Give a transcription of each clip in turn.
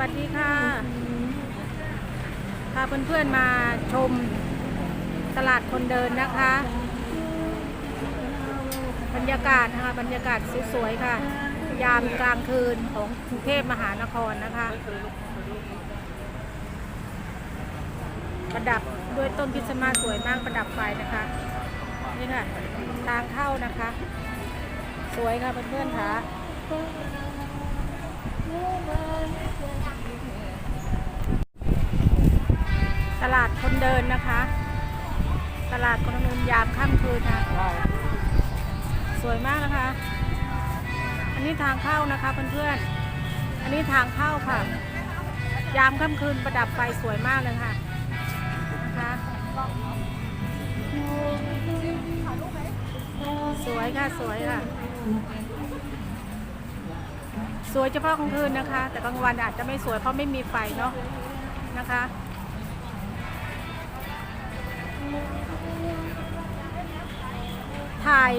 วัสดีค่ะ พาเพื่อนๆมาชมตลาดคนเดินนะคะ บรรยากาศนะคะ บรรยากาศสวยๆค่ะ ยามกลางคืนของกรุงเทพมหานครนะคะ ประดับด้วยต้นคริสต์มาสสวยมากประดับไฟนะคะ นี่ค่ะ ทางเข้านะคะ สวยค่ะเพื่อนๆค่ะ ตลาดคนเดินนะคะ ตลาดคนเดินยามค่ำคืนค่ะสวยมากนะคะ อันนี้ทางเข้านะคะเพื่อนๆ อันนี้ทางเข้าค่ะ ยามค่ำคืนประดับไฟสวยมากเลยค่ะนะคะสวยค่ะสวยค่ะ สวยเฉพาะกลางคืนนะคะ แต่กลางวันอาจจะไม่สวยเพราะไม่มีไฟเนาะนะคะ ถ่าย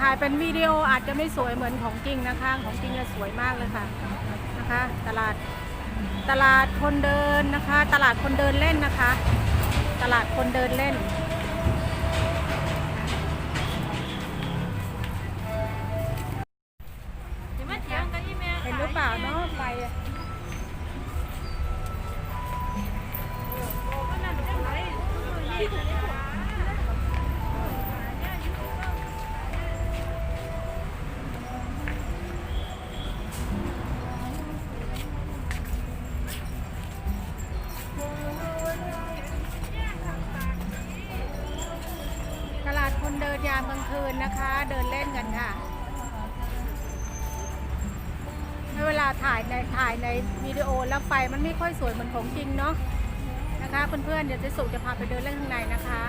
ถ่ายเป็นวิดีโออาจจะไม่สวยเหมือนของจริงนะคะ ของจริงจะสวยมากเลยค่ะนะคะ ตลาดตลาดคนเดินนะคะ ตลาดคนเดินเล่นนะคะ ตลาดคนเดินเล่น เห็นหรือเปล่าเนาะไฟ ตลาดคนเดินยามกลางคืนนะคะ เดินเล่นกันค่ะเวลาถ่ายในถ่ายในวิดีโอแล้วไฟมันไม่ค่อยสวยเหมือนของจริงเนาะ นะคะเพื่อนๆเดี๋ยวเจสุจะพาไปเดินเล่นข้างในนะคะ